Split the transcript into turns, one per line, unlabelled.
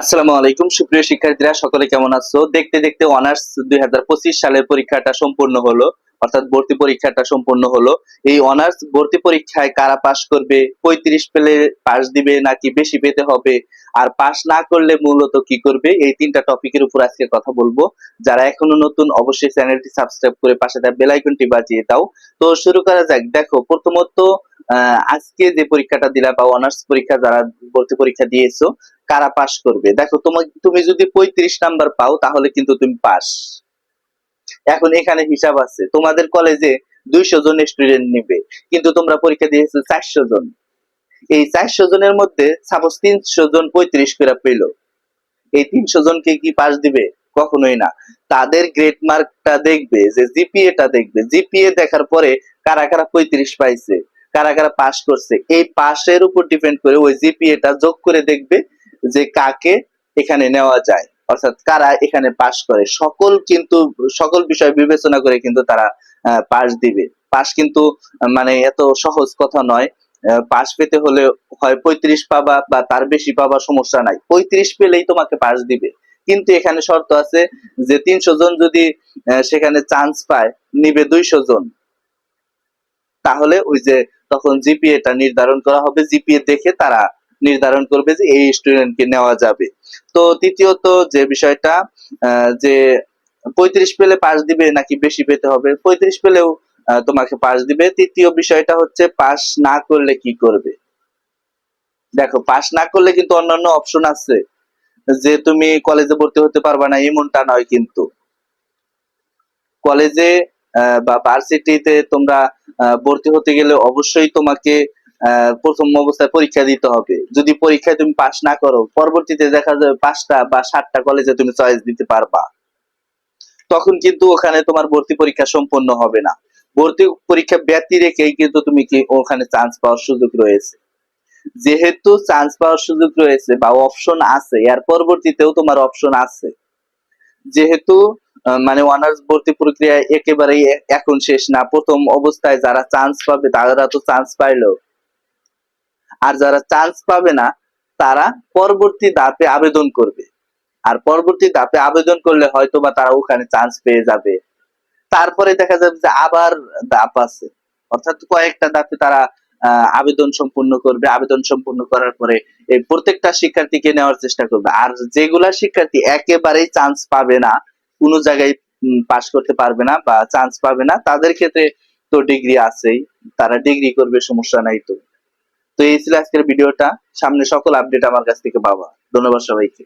আসসালামু আলাইকুম, সুপ্রিয় শিক্ষার্থীরা, সকলে কেমন আছো? দেখতে দেখতে অনার্স দুই হাজার পঁচিশ সালের পরীক্ষাটা সম্পূর্ণ হলো, অর্থাৎ ভর্তি পরীক্ষাটা সম্পূর্ণ হলো। এই অনার্স ভর্তি পরীক্ষায় কারা পাশ করবে, পঁয়ত্রিশ পেলে পাশ দিবে নাকি বেশি পেতে হবে, আর পাশ না করলে মূলত কি করবে? এই তিনটা টপিকের উপর আজকে কথা বলব। যারা এখনও নতুন, অবশ্যই চ্যানেলটি সাবস্ক্রাইব করে পাশে তার বেল আইকনটি বাজিয়ে দাও। তো শুরু করা যাক। দেখো, প্রথমত আজকে যে পরীক্ষাটা দিলা বা অনার্স পরীক্ষা যারা ভর্তি পরীক্ষা দিয়েছ কারা পাস করবে? দেখো তোমার তুমি যদি পঁয়ত্রিশ নাম্বার পাও, তাহলে কিন্তু তুমি পাস। এখন এখানে হিসাব আছে। তোমাদের কলেজে দুইশো জন স্টুডেন্ট নিবে, কিন্তু তোমরা পরীক্ষা দিয়েছ চারশো জন। এই চারশো জনের মধ্যে সাপোজ তিনশো জন পঁয়ত্রিশ করে পেল। এই তিনশো জনকে কি পাস দিবে? কখনোই না। তাদের গ্রেড মার্কটা দেখবে, যে জিপিএ টা দেখবে। জিপিএ দেখার পরে কারা কারা পঁয়ত্রিশ পাইছে, কারা কারা পাস করছে। এই পাশের উপর ডিপেন্ড করে ওই জিপিএ টা যোগ করে দেখবে যে কাকে এখানে নেওয়া যায়, অর্থাৎ কারা এখানে পাশ করে, সকল কিন্তু, সকল বিষয় বিবেচনা করে কিন্তু তারা পাশ দিবে। পাশ কিন্তু মানে এত সহজ কথা নয়। পাশ পেতে হলে হয় পঁয়ত্রিশ পাবা বা তার বেশি পাবা সমস্যা নাই। পঁয়ত্রিশ পেলেই তোমাকে পাশ দিবে। কিন্তু এখানে শর্ত আছে যে তিনশো জন যদি সেখানে চান্স পায়, নিবে দুইশো জন। তাহলে ওই যে তখন জিপিএ টা নির্ধারণ করা হবে। জিপিএ দেখে তারা নির্ধারণ করবে যে এই স্টুডেন্টকে নেওয়া যাবে। তো তৃতীয়ত যে বিষয়টা যে পঁয়ত্রিশ পেলে পাস দিবে নাকি বেশি পেতে হবে? পঁয়ত্রিশ পেলেও তোমাকে পাস দিবে। তৃতীয় বিষয়টা হচ্ছে পাস না করলে কি করবে? দেখো পাস না করলে কিন্তু অন্যান্য অপশন আছে। যে তুমি কলেজে ভর্তি হতে পারবা না, এমনটা নয় কিন্তু। কলেজে বা ভার্সিটিতে তোমরা ভর্তি হতে গেলে অবশ্যই তোমাকে প্রথম অবস্থায় পরীক্ষা দিতে হবে। যদি পরীক্ষায় তুমি পাশ না করো, পরবর্তীতে দেখা যাবে পাঁচটা বা সাতটা কলেজে তুমি চয়েস দিতে পারবা। তখন কিন্তু ওখানে তোমার ভর্তি পরীক্ষা সম্পন্ন হবে না। ভর্তি পরীক্ষা ব্যতি রেখেই কিন্তু তুমি কি ওখানে চান্স পাওয়ার সুযোগ রয়েছে। যেহেতু চান্স পাওয়ার সুযোগ রয়েছে বা অপশন আছে, এর পরবর্তীতেও তোমার অপশন আছে। যেহেতু মানে অনার্স ভর্তি প্রক্রিয়া একেবারেই এখন শেষ না, প্রথম অবস্থায় যারা চান্স পাবে, তারা তো চান্স পাইলো। আর যারা চান্স পাবে না, তারা পরবর্তী ধাপে আবেদন করবে। আর পরবর্তী ধাপে আবেদন করলে হয়তো বা তারা ওখানে চান্স পেয়ে যাবে। তারপরে দেখা যাবে যে আবার ধাপ আছে। অর্থাৎ কয়েকটা ধাপে তারা আবেদন সম্পূর্ণ করবে। আবেদন সম্পূর্ণ করার পরে এই প্রত্যেকটা শিক্ষার্থীকে নেওয়ার চেষ্টা করবে। আর যেগুলা শিক্ষার্থী একেবারেই চান্স পাবে না, কোনো জায়গায় পাশ করতে পারবে না বা চান্স পাবে না, তাদের ক্ষেত্রে তো ডিগ্রি আছেই। তারা ডিগ্রি করবে, সমস্যা নাই তো। তো এই ছিল আজকের ভিডিওটা। সামনে সকল আপডেট আমার কাছ থেকে পাবা ধন্যবাদ সবাইকে।